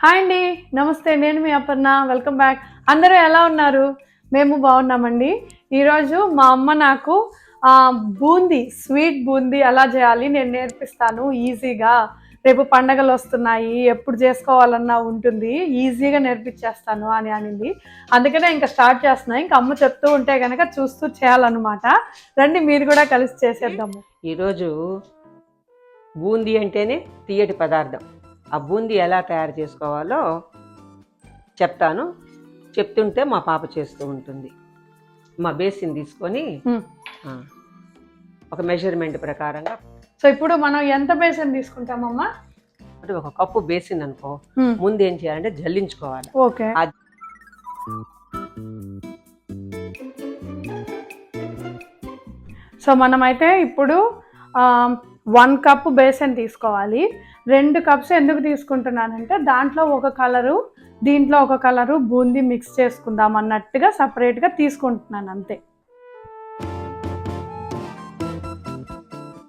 Hi అండి. నమస్తే నేను మీ అపర్ణ. వెల్కమ్ బ్యాక్ అందరూ ఎలా ఉన్నారు? మేము బాగున్నామండి. ఈరోజు మా అమ్మ నాకు బూందీ స్వీట్ బూందీ ఎలా చేయాలి నేను నేర్పిస్తాను. ఈజీగా రేపు పండగలు వస్తున్నాయి. ఎప్పుడు చేసుకోవాలన్నా ఉంటుంది. ఈజీగా నేర్పించేస్తాను అని అనింది. అందుకనే ఇంకా స్టార్ట్ చేస్తున్నా. ఇంకా అమ్మ చెప్తూ ఉంటే కనుక చూస్తూ చేయాలన్నమాట. రండి మీరు కూడా కలిసి చేసేద్దాము. ఈరోజు బూందీ అంటేనే తీయటి పదార్థం. ఆ బూందీ ఎలా తయారు చేసుకోవాలో చెప్తాను. చెప్తుంటే మా పాప చేస్తూ ఉంటుంది. మా బేసిన్ తీసుకొని ఒక మెజర్మెంట్ ప్రకారంగా. సో ఇప్పుడు మనం ఎంత బేసన్ తీసుకుంటామమ్మా? అంటే ఒక కప్పు బేసిన్ అనుకో. ముందు ఏం చేయాలంటే జల్లించుకోవాలి. ఓకే. సో మనమైతే ఇప్పుడు వన్ కప్ బేసన్ తీసుకోవాలి. రెండు కప్స్ ఎందుకు తీసుకుంటున్నానంటే దాంట్లో ఒక కలరు దీంట్లో ఒక కలరు బూందీ మిక్స్ చేసుకుందాం అన్నట్టుగా సపరేట్గా తీసుకుంటున్నాను అంతే.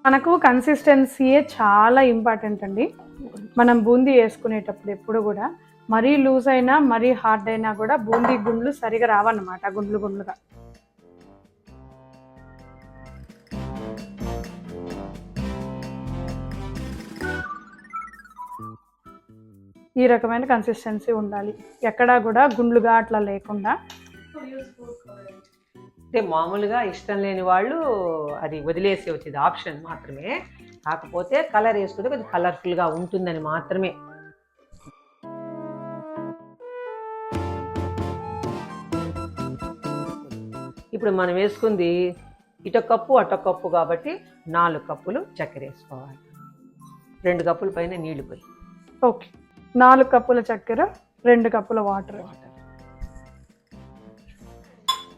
మనకు కన్సిస్టెన్సీయే చాలా ఇంపార్టెంట్ అండి. మనం బూందీ వేసుకునేటప్పుడు ఎప్పుడు కూడా మరీ లూజ్ అయినా మరీ హార్డ్ అయినా కూడా బూందీ గుండ్లు సరిగా రావన్నమాట గుండ్లు గుండ్లుగా. ఈ రకమైన కన్సిస్టెన్సీ ఉండాలి. ఎక్కడా కూడా గుండ్లుగా అట్లా లేకుండా. అంటే మామూలుగా ఇష్టం లేని వాళ్ళు అది వదిలేసి వచ్చేది ఆప్షన్ మాత్రమే. కాకపోతే కలర్ వేసుకుంటే కొంచెం కలర్ఫుల్గా ఉంటుందని మాత్రమే. ఇప్పుడు మనం వేసుకుంది ఇటొక కప్పు అటొక కప్పు కాబట్టి నాలుగు కప్పులు చక్కెర వేసుకోవాలి. రెండు కప్పుల పైన నీళ్ళు పోయి. ఓకే. నాలుగు కప్పుల చక్కెర రెండు కప్పుల వాటర్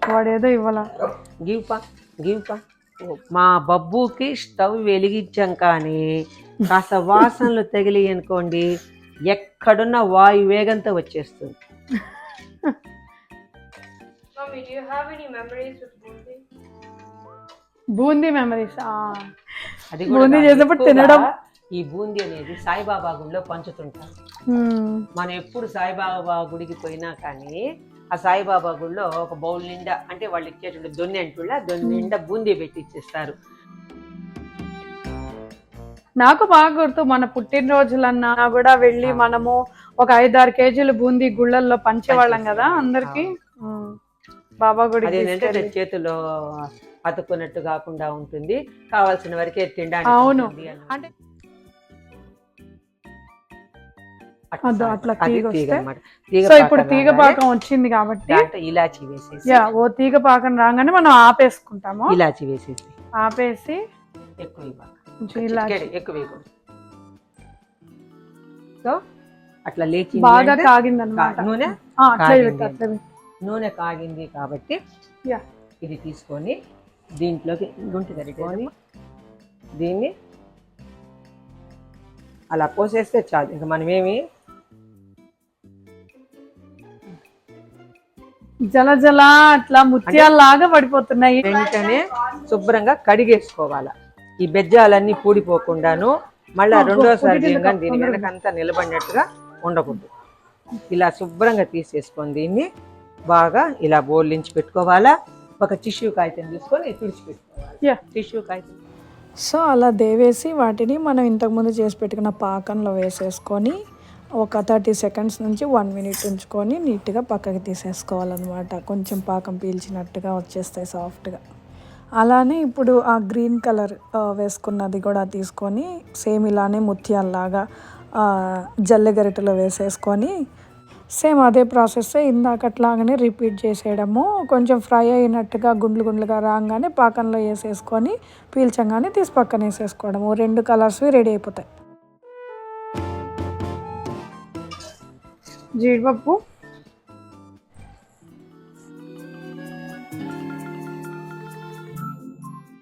వాడేదో ఇవ్వాల గివ్ పా గివ్ పా మా బబ్బుకి స్టవ్ వెలిగించాం కానీ కాస్త వాసనలు తగిలి అనుకోండి ఎక్కడున్న వాయు వేగంతో వచ్చేస్తుంది Mommy, do you have any memories with Bundi? Boondi memories అది బూందీ ఎక్కువగా తినడం. ఈ బూందీ అనేది సాయిబాబా గుడిలో పంచుతుంటారు. మనం ఎప్పుడు సాయిబాబా గుడికి పోయినా కానీ ఆ సాయిబాబా గుడిలో ఒక బౌల్ నిండా అంటే వాళ్ళు ఇచ్చేటువంటి దొన్నె అంటుళ్ళ దొన్నె నిండా బూందీ పెట్టి ఇచ్చేస్తారు. నాకు బాగా గుర్తు మన పుట్టినరోజులన్నా కూడా వెళ్ళి మనము ఒక ఐదారు కేజీలు బూందీ గుళ్ళల్లో పంచేవాళ్ళం కదా అందరికి? బాబా తీసుకెళ్ళి. చేతిలో అతుక్కున్నట్టు కాకుండా ఉంటుంది. కావాల్సిన వరకే తినడానికి అవును. అంటే అట్లా తీగ సో ఇప్పుడు తీగ పాకం వచ్చింది కాబట్టి ఇలాచి వేసేసి యా ఓ తీగ పాకం రాగానే మనం ఆపేసుకుంటాము. ఇలాచి వేసేసి ఆపేసి ఎక్కువ ఎక్కువ సో అట్లా లేచి బాగా నూనె కాగింది. అట్లే పెట్టు. నూనె కాగింది కాబట్టి యా. ఇది తీసుకొని దీంట్లోకి గుంటి కరిగేసి దీన్ని అలా పోసేస్తే చాలు. ఇంకా మనమేమి జల జల అట్లా ముత్యాల్లాగా పడిపోతున్నాయి. వెంటనే శుభ్రంగా కడిగేసుకోవాలా. ఈ బెజ్జాలన్నీ పూడిపోకుండాను మళ్ళీ రెండోసారి దీని. వెనకంతా నిలబడినట్టుగా ఉండకూడదు. ఇలా శుభ్రంగా తీసేసుకొని దీన్ని బాగా ఇలా బోర్లించి పెట్టుకోవాలా. ఒక టిష్యూ కాగితం తీసుకొని తుడిచిపెట్టుకోవాలి. యా. టిష్యూ కాగితం. సో అలా దేవేసి వాటిని మనం ఇంతకుముందు చేసి పెట్టుకున్న పాకంలో వేసేసుకొని ఒక థర్టీ సెకండ్స్ నుంచి వన్ మినిట్ ఉంచుకొని నీట్గా పక్కకి తీసేసుకోవాలన్నమాట. కొంచెం పాకం పీల్చినట్టుగా వచ్చేస్తాయి సాఫ్ట్గా. అలానే ఇప్పుడు ఆ గ్రీన్ కలర్ వేసుకున్నది కూడా తీసుకొని సేమ్ ఇలానే ముత్యాల్లాగా జల్లెగరిటలో గరిటెలో వేసేసుకొని సేమ్ అదే ప్రాసెస్ ఇందాకట్లాగానే రిపీట్ చేసేయడము. కొంచెం ఫ్రై అయినట్టుగా గుండ్లు గుండ్లుగా రాగానే పాకంలో వేసేసుకొని పీల్చంగానే తీసి పక్కన వేసేసుకోవడము రెండు కలర్స్వి రెడీ అయిపోతాయి. జీడిపప్పు.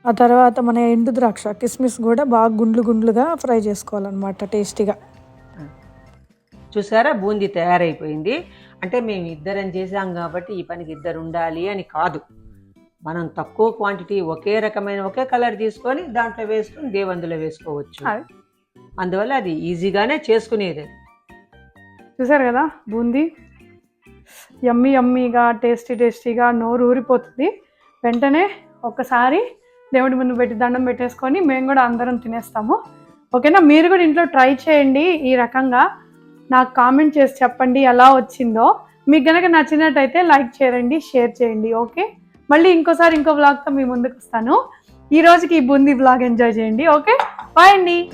ఆ తర్వాత మన ఎండు ద్రాక్ష కిస్మిస్ కూడా బాగా గుండ్లు గుండ్లుగా ఫ్రై చేసుకోవాలన్నమాట టేస్టీగా. చూసారా? బూందీ తయారైపోయింది. అంటే మేము ఇద్దరం చేసాం కాబట్టి ఈ పనికి ఇద్దరు ఉండాలి అని కాదు. మనం తక్కువ క్వాంటిటీ ఒకే రకమైన ఒకే కలర్ తీసుకొని దాంట్లో వేసుకొని దేవందులో వేసుకోవచ్చు. అది. అందువల్ల అది ఈజీగానే చేసుకునేది. చూసారు కదా బూందీ? యమ్మీ యమ్మీగా టేస్టీ టేస్టీగా నోరు ఊరిపోతుంది. వెంటనే ఒక్కసారి దేవుడి ముందు పెట్టి దండం పెట్టేసుకొని మేము కూడా అందరం తినేస్తాము. ఓకేనా? మీరు కూడా ఇంట్లో ట్రై చేయండి ఈ రకంగా. నాకు కామెంట్ చేసి చెప్పండి ఎలా వచ్చిందో. మీకు కనుక నచ్చినట్టయితే లైక్ చేయండి షేర్ చేయండి ఓకే? మళ్ళీ ఇంకోసారి ఇంకో బ్లాగ్తో మీ ముందుకు వస్తాను. ఈ రోజుకి ఈ బూందీ బ్లాగ్ ఎంజాయ్ చేయండి ఓకే? బాయ్ అండి.